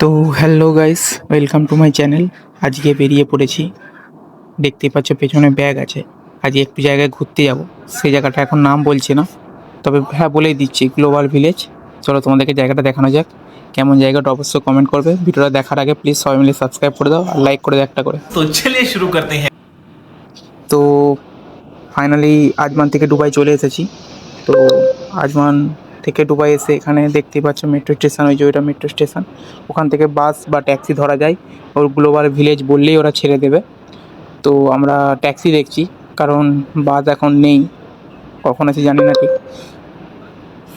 তো hello guys welcome to my channel আজকে বেরিয়ে পড়েছি। দেখতে পাচ্ছ পেছনে ব্যাগ আছে। আজকে একটু জায়গায় ঘুরতে যাব। সেই জায়গাটা এখন নাম বলছে না। তবে হ্যাঁ বলেই দিচ্ছি গ্লোবাল ভিলেজ চলো তোমাদেরকে জায়গাটা দেখানো যাক। কেমন জায়গাটা অবশ্যই কমেন্ট করবে। ভিডিওটা দেখার আগে প্লিজ সবাই মিলে সাবস্ক্রাইব করে দাও আর লাইক করে দাও একটা করে। তো চলে শুরু করতে হ্যাঁ তো ফাইনালি আজমান থেকে দুবাই চলে এসেছি। তো আজমান থেকে ডুবাই এসে এখানে দেখতেই পাচ্ছ মেট্রো স্টেশন ওই যে ওইটা মেট্রো স্টেশন ওখান থেকে বাস বা ট্যাক্সি ধরা যায়। ওর গ্লোবাল ভিলেজ বললেই ওরা ছেড়ে দেবে। তো আমরা ট্যাক্সি দেখছি, কারণ বাস এখন নেই। কখন আছে জানি না ঠিক।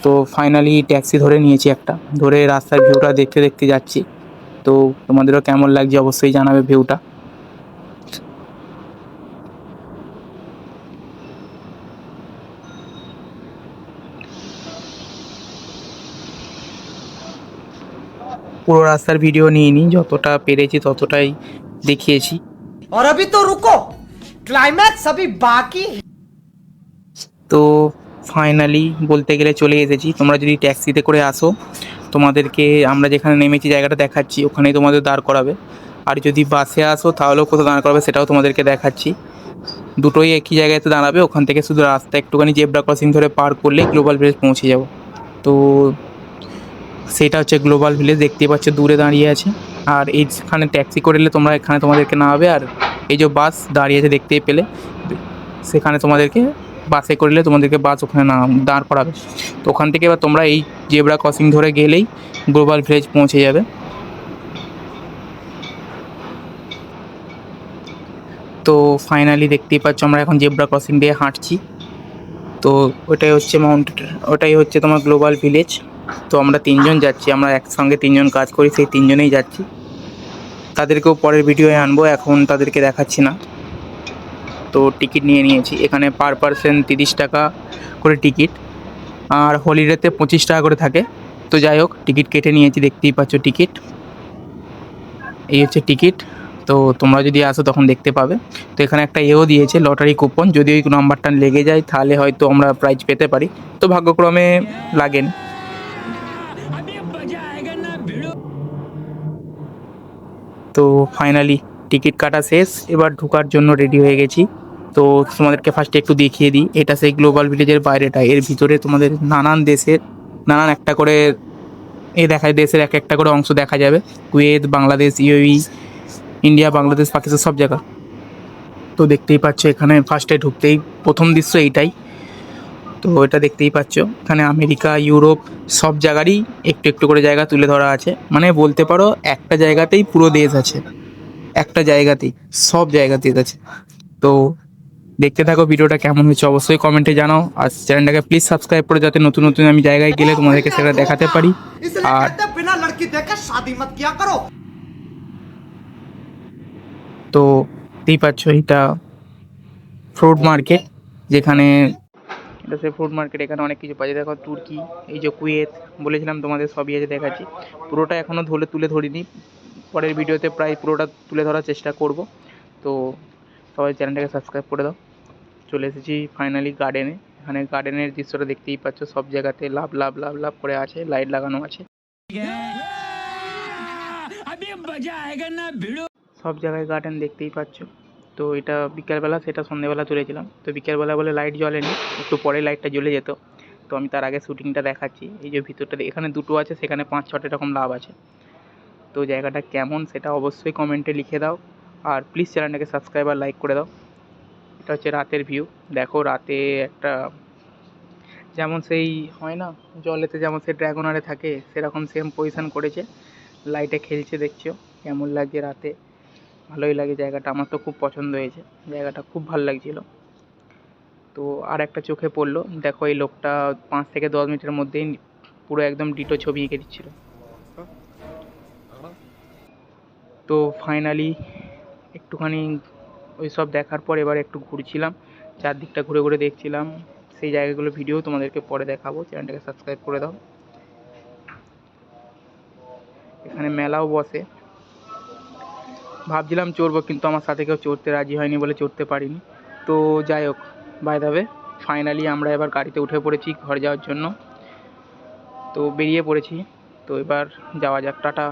তো ফাইনালি ট্যাক্সি ধরে নিয়েছি একটা। ধরে রাস্তার ভিউটা দেখতে দেখতে যাচ্ছি। তো তোমাদেরও কেমন লাগছে অবশ্যই জানাবে ভিউটা পুরো রাস্তার ভিডিও নিইনি যতটা পেরেছি ততটাই দেখিয়েছি और अभी तो रुको क्लाइमैक्स अभी बाकी है তো ফাইনালি বলতে গেলে চলে এসেছি তোমরা যদি ট্যাক্সিতে করে আসো তোমাদেরকে আমরা যেখানে নেমেছি জায়গাটা দেখাচ্ছি ওখানেই তোমাদের দাঁড় করাবে আর যদি বাসে আসো তাহলেও কোথাও দাঁড় করাবে সেটাও তোমাদেরকে দেখাচ্ছি দুটোই একই জায়গাতে দাঁড়াবে ওখান থেকে শুধু রাস্তা একটুখানি জেব্রা ক্রসিং ধরে পার করলে গ্লোবাল ভিলেজ পৌঁছে যাব তো সেটা হচ্ছে গ্লোবাল ভিলেজ দেখতেই পাচ্ছ, দূরে দাঁড়িয়ে আছে। আর এইখানে ট্যাক্সি করে এলে তোমরা এখানে তোমাদেরকে নামাবে, আর এই যে বাস দাঁড়িয়ে আছে দেখতেই পেলে, সেখানে তোমাদেরকে বাসে করলে তোমাদেরকে বাস ওখানে না দাঁড় করাবে। তো ওখান থেকে এবার তোমরা এই জেব্রা ক্রসিং ধরে গেলেই গ্লোবাল ভিলেজ পৌঁছে যাবে। তো ফাইনালি দেখতেই পাচ্ছ, আমরা এখন জেব্রা ক্রসিং দিয়ে হাঁটছি। তো ওটাই হচ্ছে মাউন্ট ওটাই হচ্ছে তোমার গ্লোবাল ভিলেজ তো আমরা তিনজন যাচ্ছি, আমরা একসঙ্গে তিনজন কাজ করি, সেই তিনজনেই যাচ্ছি। তাদেরকেও পরের ভিডিওয়ে আনব, এখন তাদেরকে দেখাচ্ছি না। তো টিকিট নিয়ে নিয়েছি, এখানে পার পারসন তিরিশ টাকা করে টিকিট, আর হলিডেতে পঁচিশ টাকা করে থাকে। তো যাই হোক, টিকিট কেটে নিয়েছি, দেখতেই পাচ্ছ টিকিট। এই হচ্ছে টিকিট, তো তোমরা যদি আসো তখন দেখতে পাবে। তো এখানে একটা এও দিয়েছে, লটারি কুপন, যদি ওই নাম্বারটা লেগে যায় তাহলে হয়তো আমরা প্রাইজ পেতে পারি। তো ভাগ্যক্রমে লাগেন। তো ফাইনালি টিকিট কাটা শেষ। এবার ঢোকার জন্য রেডি হয়ে গেছি। তো তোমাদেরকে ফার্স্টে একটু দেখিয়ে দিই। এটা সেই গ্লোবাল ভিলেজের বাইরেটা। এর ভিতরে তোমাদের নানান দেশের, নানান একটা করে এ দেখায়। দেশের এক একটা করে অংশ দেখা যাবে। Kuwait, Bangladesh UAE India Bangladesh, Pakistan, সব জায়গা। তো দেখতেই পাচ্ছ এখানে ফার্স্টে ঢুকতেই প্রথম দৃশ্য এইটাই। তো এটা দেখতেই পাচ্ছ। এখানে আমেরিকা ইউরোপ সব জায়গারই একটু একটু করে জায়গা তুলে ধরা আছে। মানে বলতে পারো একটা জায়গাতেই পুরো দেশ আছে। একটা জায়গাতেই সব জায়গাতেই আছে। তো দেখতে থাকো ভিডিওটা কেমন হয়েছে অবশ্যই কমেন্টে জানাও। আর চ্যানেলটাকে প্লিজ সাবস্ক্রাইব করে যাতে নতুন নতুন আমি জায়গায় গেলে তোমাদেরকে সেটা দেখাতে পারি। আর তো দেখতেই পাচ্ছ এটা ফ্রুট মার্কেট যেখানে এটা সে ফ্রুট মার্কেট এখানে অনেক কিছু পাওয়া যায়। দেখো তুর্কি এই যে কুয়েত বলেছিলাম তোমাদের সবই আছে দেখাচ্ছি। পুরোটা এখনও ধরে তুলে ধরিনি। পরের ভিডিওতে প্রায় পুরোটা তুলে ধরার চেষ্টা করব। তো সবাই চ্যানেলটাকে সাবস্ক্রাইব করে দাও। চলে এসেছি ফাইনালি গার্ডেনে এখানে গার্ডেনের দৃশ্যটা দেখতেই পাচ্ছ সব জায়গাতে লাভ লাভ লাভ লাভ করে আছে লাইট লাগানো আছে। সব জায়গায় গার্ডেন দেখতেই পাচ্ছ। তো এটা বিকেলবেলা, সেটা সন্ধ্যেবেলা তুলেছিলাম। তো বিকেলবেলা বলে লাইট জ্বলেনি, একটু পরে লাইটটা জ্বলে যেত। তো আমি তার আগে শ্যুটিংটা দেখাচ্ছি। এই যে ভিতরটা এখানে দুটো আছে, সেখানে পাঁচ, ছটা এরকম লাভ আছে। তো জায়গাটা কেমন সেটা অবশ্যই কমেন্টে লিখে দাও। আর প্লিজ চ্যানেলটাকে সাবস্ক্রাইব আর লাইক করে দাও। এটা হচ্ছে রাতের ভিউ দেখো রাতে একটা, যেমন সেই হয় না, জলেতে যেমন সে ড্রাগনারে থাকে, সেরকম সেম পজিশন করেছে। লাইটে খেলছে, দেখছ। কেমন লাগছে রাতে। ভালোই লাগে জায়গাটা, আমার তো খুব পছন্দ হয়েছে, জায়গাটা খুব ভালো লাগছিল। তো আর একটা চোখে পড়ল, দেখো এই লোকটা পাঁচ থেকে দশ মিনিটের মধ্যেই পুরো একদম ডিটো ছবি এঁকে দিচ্ছিল। তো ফাইনালি একটুখানি ওই সব দেখার পর এবার একটু ঘুরছিলাম, চারদিকটা ঘুরে ঘুরে দেখছিলাম, সেই জায়গাগুলো ভিডিও তোমাদেরকে পরে দেখাবো, চ্যানেলটাকে সাবস্ক্রাইব করে দাও। এখানে মেলাও বসে। ভাবছিলাম চড়বো, কিন্তু আমার সাথে কেউ চড়তে রাজি হয়নি বলে চড়তে পারিনি। তো যাই হোক বাই দাবে ফাইনালি আমরা এবার গাড়িতে উঠে পড়েছি ঘর যাওয়ার জন্য। তো বেরিয়ে পড়েছি। তো এবার যাওয়া যাক, টাটা।